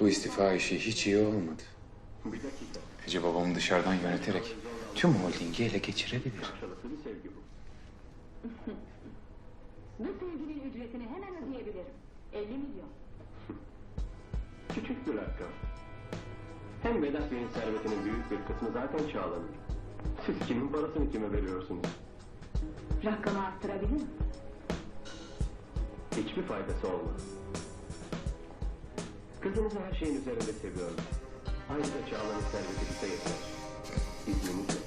Bu istifa işi hiç iyi olmadı. Bir dakika. Ece babamı dışarıdan yöneterek tüm holdingi ele geçirebilir. Karşılıklı bir sevgi bu. Bu sevginin ücretini hemen ödeyebilirim. 50 milyon. Küçük bir rakam. Hem Vedat Bey'in servetinin büyük bir kısmı zaten Çağla'nın. Siz kimin parasını kime veriyorsunuz? Rakamı arttırabilir misin? Hiçbir faydası olmaz. Kızınızı her şeyin üzerinde seviyorum. Ayrıca Çağla'nın serveti bize yeter. İzninizle.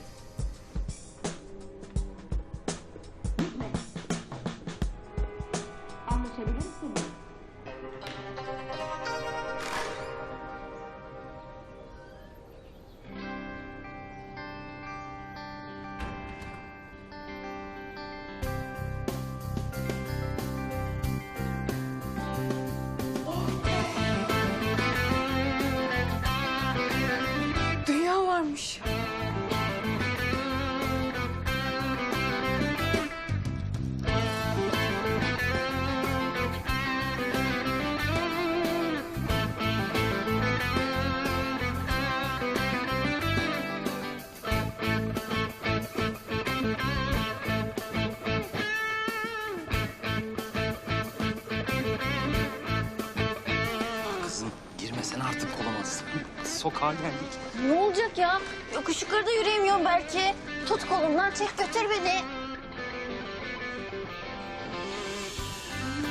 Sokağa geldik. Ne olacak ya? Yokuş yukarıda yürüyemiyorum belki. Tut kolumdan çek götür beni.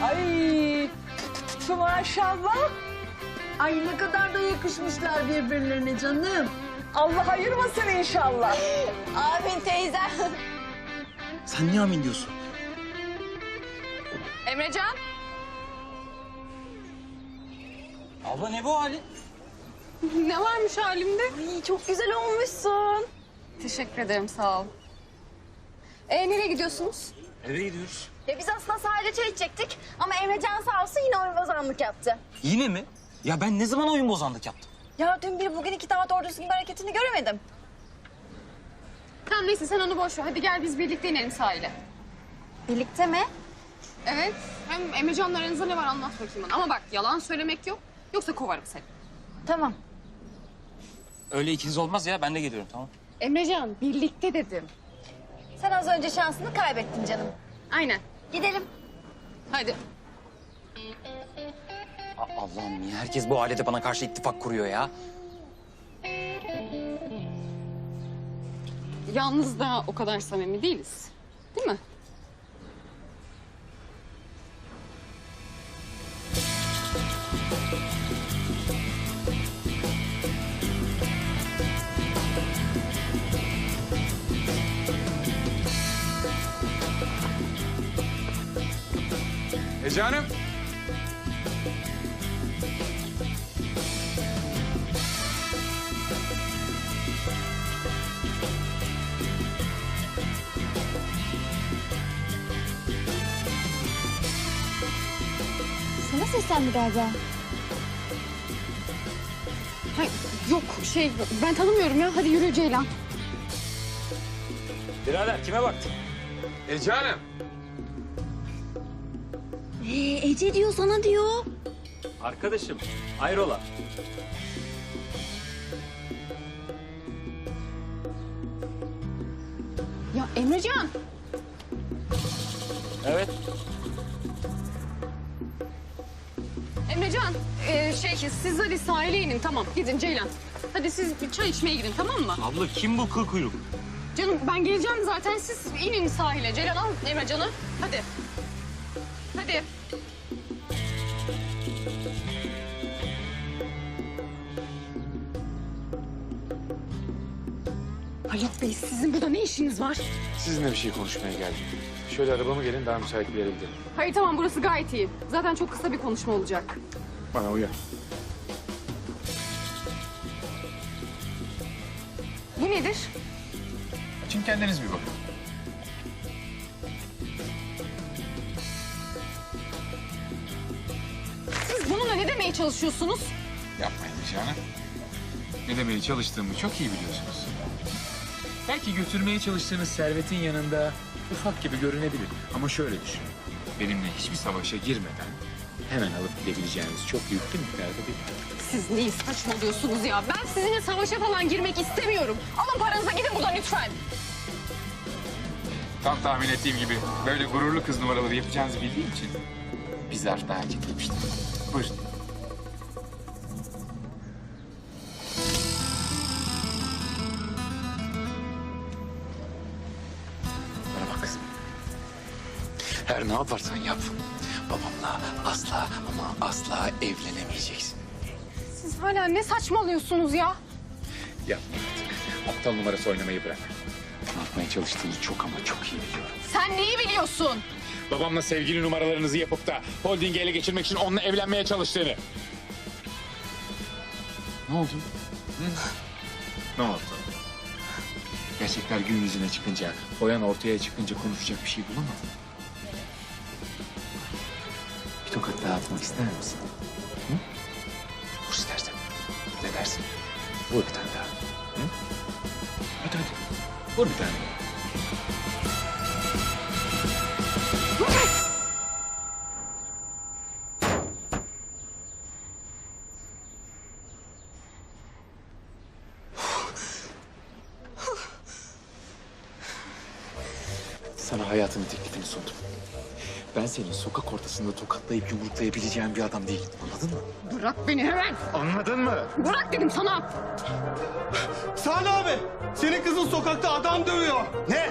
Ay şu maşallah. Ay ne kadar da yakışmışlar birbirlerine canım. Allah ayırmasın inşallah. Amin teyze. Sen niye amin diyorsun? Emrecan. Abla ne bu halin? Ne varmış halimde? Ay, çok güzel olmuşsun. Teşekkür ederim sağ ol. Ee, nereye gidiyorsunuz? Eve gidiyoruz. Ya biz aslında sahilde çay içecektik ama Emrecan sağ olsun yine oyun bozanlık yaptı. Yine mi? Ya ben ne zaman oyun bozanlık yaptım? Ya dün bir bugün iki daha doğru düzgün bir hareketini göremedim. Tamam neyse sen onu boş ver. Hadi gel biz birlikte inelim sahile. Birlikte mi? Evet. Hem Emrecan'la aranızda ne var anlat bakayım bana. Ama bak yalan söylemek yok. Yoksa kovarım seni. Tamam. Öyle ikiniz olmaz ya ben de geliyorum tamam. Emrecan birlikte dedim. Sen az önce şansını kaybettin canım. Aynen. Gidelim. Hadi. A- Allah'ım niye herkes bu ailede bana karşı ittifak kuruyor ya? Yalnız da o kadar samimi değiliz. Değil mi? Ece Hanım. Sana seslendi galiba. Hayır, yok şey ben tanımıyorum ya. Hadi yürü Ceylan. Birader kime baktın? Ece Hanım. Ece diyor sana diyor. Arkadaşım hayrola? Ya Emrecan. Evet. Emrecan ee, şey siz hadi sahile inin tamam gidin Ceylan. Hadi siz bir çay içmeye gidin tamam mı? Abla kim bu kıl kuyruk? Canım ben geleceğim zaten siz inin sahile. Ceylan al Emrecan'ı. Hadi. Hadi. Haluk Bey sizin burada ne işiniz var? Sizinle bir şey konuşmaya geldim. Şöyle arabama gelin daha müsait bir yere gidelim. Hayır tamam burası gayet iyi. Zaten çok kısa bir konuşma olacak. Bana uyar. Bu nedir? Açın kendiniz bir bakın. Siz bununla ne demeye çalışıyorsunuz? Yapmayın Ece Hanım. Ne demeye çalıştığımı çok iyi biliyorsunuz. Belki götürmeye çalıştığınız servetin yanında ufak gibi görünebilir. Ama şöyle düşünün. Benimle hiçbir savaşa girmeden hemen alıp gidebileceğiniz çok yüklü miktarda bir. Siz neyi saçmalıyorsunuz ya? Ben sizinle savaşa falan girmek istemiyorum. Alın paranıza gidin buradan lütfen. Tam tahmin ettiğim gibi böyle gururlu kız numaraları yapacağınızı bildiğim için bir zarf daha getirmiştim. Buyurun. Her ne yaparsan yap. Babamla asla ama asla evlenemeyeceksin. Siz hala ne saçmalıyorsunuz ya? Yapma artık. Aptal numarası oynamayı bırak. Ne yapmaya çalıştığını çok ama çok iyi biliyorum. Sen neyi biliyorsun? Babamla sevgili numaralarınızı yapıp da holdingi ele geçirmek için onunla evlenmeye çalıştığını. Ne oldu? Hı? Ne oldu? Gerçekler gün yüzüne çıkınca, boyan ortaya çıkınca konuşacak bir şey bulamadın. Tokat daha atmak ister misin? Hı? Vur istersen. Ne dersin? Vur bir tane daha. Hı? Hadi hadi. Vur bir tane Sana hayatımın teklifini sundum. Ben senin sokak ortasında tokatlayıp yumruklayabileceğin bir adam değilim. Anladın mı? Bırak beni hemen. Anladın mı? Bırak dedim sana. Salih abi, senin kızın sokakta adam dövüyor. Ne?